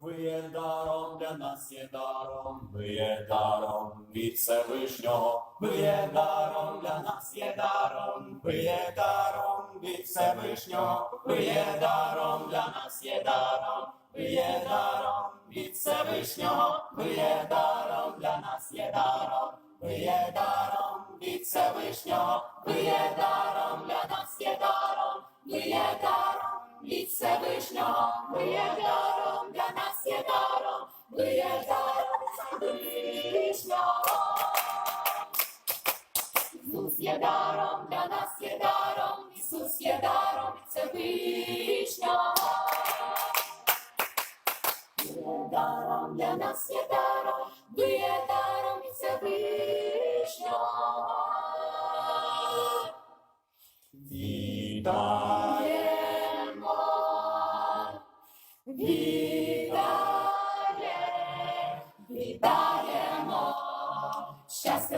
Ви є даром для нас є даром, ви є даром від Всевишнього, ви є даром для нас є даром, ви є даром від Всевишнього, ви є даром для нас є даром, ви є даром від Всевишнього, ви є даром для нас є даром, ви є даром від Всевишнього, ви є даром для нас є даром, ви є даром від Всевишнього, ви даром Ісус є даром для нас. Вітаємо, вітає,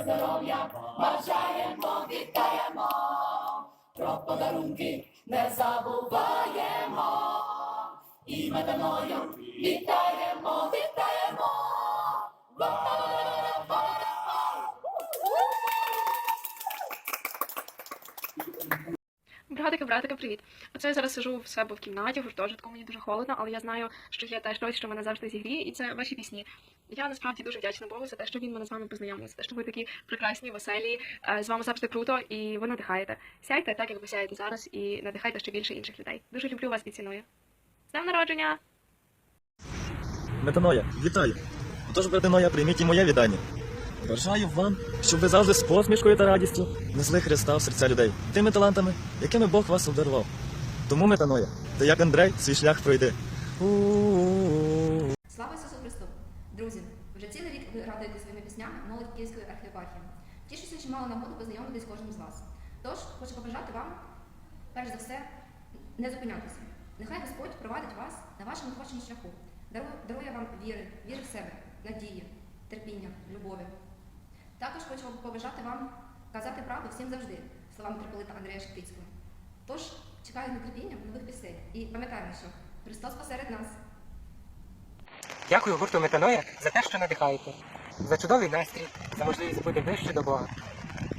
здоров'я, бажаємо, вітаємо, про подарунки не забуваємо, і метаною вітаємо, вітаємо. Братика, братика, привіт. Оце я зараз сижу в себе в кімнаті, в гуртожитку, мені дуже холодно, але я знаю, що є те щось, що мене завжди зігріє, і це ваші пісні. Я насправді дуже вдячна Богу за те, що він мене з вами познайомив, за те, що ви такі прекрасні, веселі, е, з вами завжди круто, і ви надихаєте. Сяйте так, як ви сяєте зараз, і надихайте ще більше інших людей. Дуже люблю вас і ціную. З днем народження! Метаноя, вітаю! Отож, брати прийміть і моє вітання. Бажаю вам, щоб ви завжди з посмішкою та радістю несли Христа в серця людей, тими талантами, якими Бог вас обдарував. Тому, Метаноя, ти як Андрей свій шлях пройди. Слава Ісусу Христу! Друзі, вже цілий рік ви радуєте своїми піснями молодь Київської архієпархії. Тішуся, що мала нагоду познайомитись кожним з вас. Тож, хочу побажати вам, перш за все, не зупинятися. Нехай Господь провадить вас на вашому творчому шляху, дарує вам віри, віри в себе, надії, терпіння, любові. Також хочу побажати вам казати правду всім завжди, словами митрополита Андрія Шептицького. Тож, чекаю з нетерпінням нових пісень і пам'ятаємо, що Христос посеред нас. Дякую гурту Метаноя за те, що надихаєте, за чудовий настрій, за можливість бути ближче до Бога.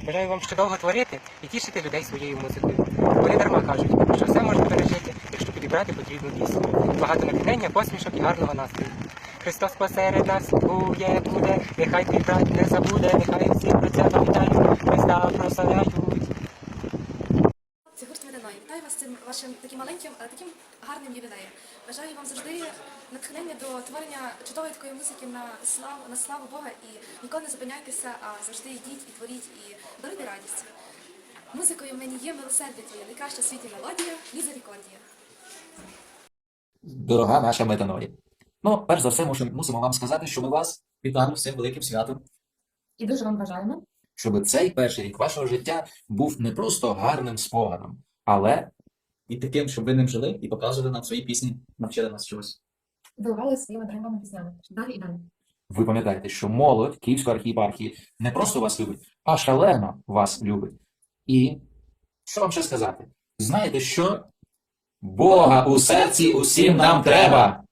Бажаю вам ще довго творити і тішити людей своєю музикою. Вони дарма кажуть, що все можна пережити, якщо підібрати потрібну пісню. Багато натхнення, посмішок і гарного настрою. Христос посеред нас бує, буде, нехай твій брат не забуде, нехай всі про це пам'ятають, Христа прославляють. Це гурт Меданої. Вітаю вас цим вашим таким маленьким, але таким гарним ювілеєм. Бажаю вам завжди натхнення до творення чудової такої музики на славу на славу Бога і ніколи не зупиняйтеся, а завжди йдіть і творіть і даруйте радість. Музикою в мені є милосердя твоє, найкраща в світі мелодія, мізерикордія. Дорога наша метаноя. Ну, перш за все, мушу- мусимо вам сказати, що ми вас вітаємо з цим великим святом, І дуже вам бажаємо. щоб цей перший рік вашого життя був не просто гарним спогадом, але і таким, щоб ви ним жили і показували нам свої пісні, навчили нас чогось. Виливали своїми дорогими піснями. Далі і далі. Ви пам'ятаєте, що молодь Київської архієпархії не просто вас любить, а шалено вас любить. І що вам ще сказати? Знаєте, що Бога у серці усім нам треба.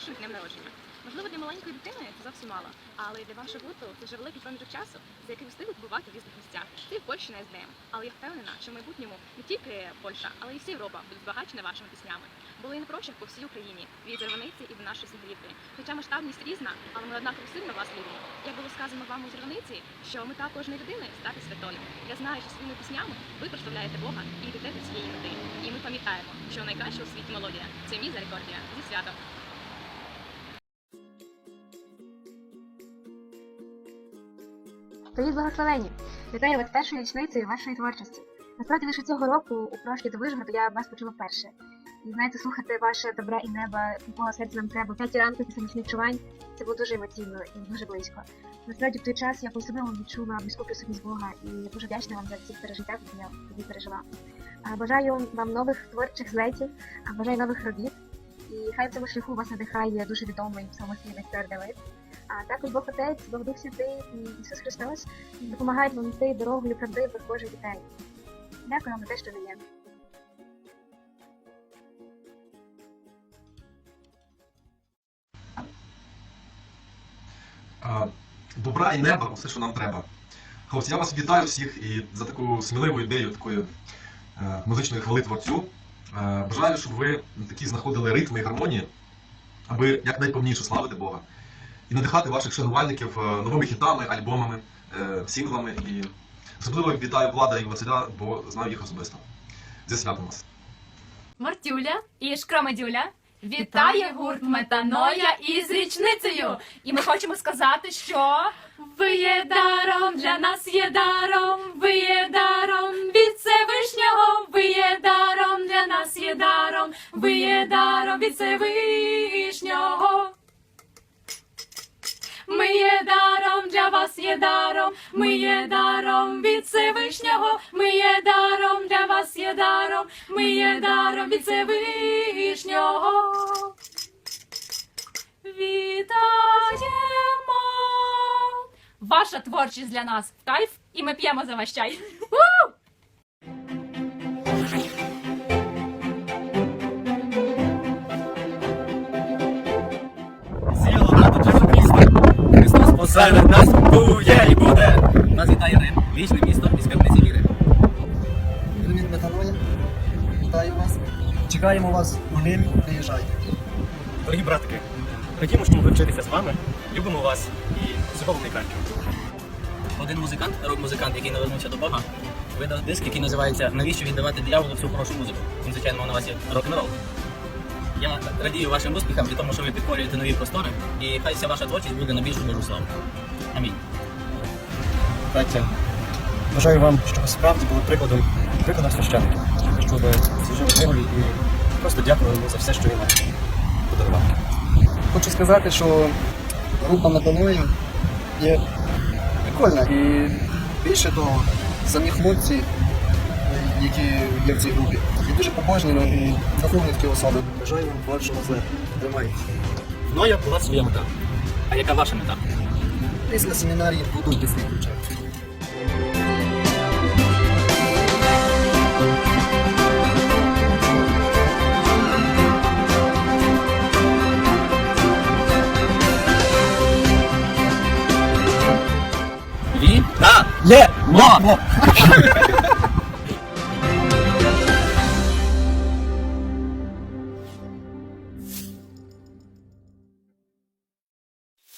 Вашим днем народження. Можливо, для маленької дитини це зовсім мало, але для вашого гурту це вже великий проміжок часу, за який встигли побувати в різних місцях. Ти в Польщі на СДМ. Але я впевнена, що в майбутньому не тільки Польща, але й вся Європа будуть збагачені вашими піснями. Були і на прощах по всій Україні, від Зерваниці і до нашої Снігурівки. Хоча масштабність різна, але ми однаково сильно вас любимо. Як було сказано вам у Зерваниці, що мета кожної людини стати святою. Я знаю, що своїми піснями ви прославляєте Бога і йдете до цієї мети. І ми пам'ятаємо, що найкраща у світі мелодія це мізерикордія зі святом. Привіт, благословені! Вітаю вас з першою річницею вашої творчості. Насправді лише цього року у прошті до Вишгороду я вас почула вперше. І знаєте, слухати ваше добре і неба, якого серця нам треба, п'яті ранку після нічних чувань, це було дуже емоційно і дуже близько. Насправді в той час я по-особливому відчула близьку присутність Бога і я дуже вдячна вам за ці пережиття, які я тоді пережила. Бажаю вам нових творчих злетів, бажаю нових робіт. І хай в цьому шляху вас надихає дуже відомий самослідний цар Давид. А також Бог Отець, Бог Дух Святий і Ісус Христос допомагають вам йти дорогою правдивих Божих дітей. Дякую вам за те, що ви є. Добра і неба усе, що нам треба. Хлопці, я вас вітаю всіх і за таку сміливу ідею такої е, музичної хвали творцю. Е, бажаю, щоб ви такі знаходили ритми і гармонії, аби якнайповніше славити Бога і надихати ваших шанувальників е, новими хітами, альбомами, е, сінглами. І особливо вітаю влада і Василя, бо знаю їх особисто. Зі святом вас! Мартюля і Шкромедюля вітає гурт Метаноя із річницею. І ми хочемо сказати, що ви є даром, для нас є даром, ви є даром від Всевишнього, ви є даром, для нас є даром, ви є даром від Всевишнього. Ми є даром, для вас є даром, ми є даром від Всевишнього, ми є даром, для вас є даром, ми є даром від Всевишнього. Вітаємо! Ваша творчість для нас в кайф, і ми п'ємо за ваш чай. Посеред нас бує і буде. Нас вітає Рим, вічне місто і скарбниці віри. Привіт, Метаноя. Вітаю вас. Чекаємо вас у Римі. Приїжджайте. Дорогі братики, радімо, що могли вчитися з вами. Любимо вас і всього вам найкращого. Один музикант, рок-музикант, який навернувся до Бога, видав диск, який називається Навіщо віддавати дияволу всю хорошу музику? Він, звичайно, мав на увазі рок-н-рол. Я радію вашим успіхам і тому, що ви підкорюєте нові простори, і хай вся ваша творчість буде на більшу Божу славу. Амінь. Браття, бажаю вам, щоб ви справді були прикладом, прикладом священників, щоб служили Богові і просто дякували йому за все, що він нам подарував. Хочу сказати, що група Метаноя є прикольна і більше того, самі хлопці, які є в цій групі, дуже ну, і духовні такі особи. Бажаю вам творчого злета. Тримайтесь. В Ноя була своя мета. А яка ваша мета? Після семінарії будуть свій ключа. Ві? Є! Мо!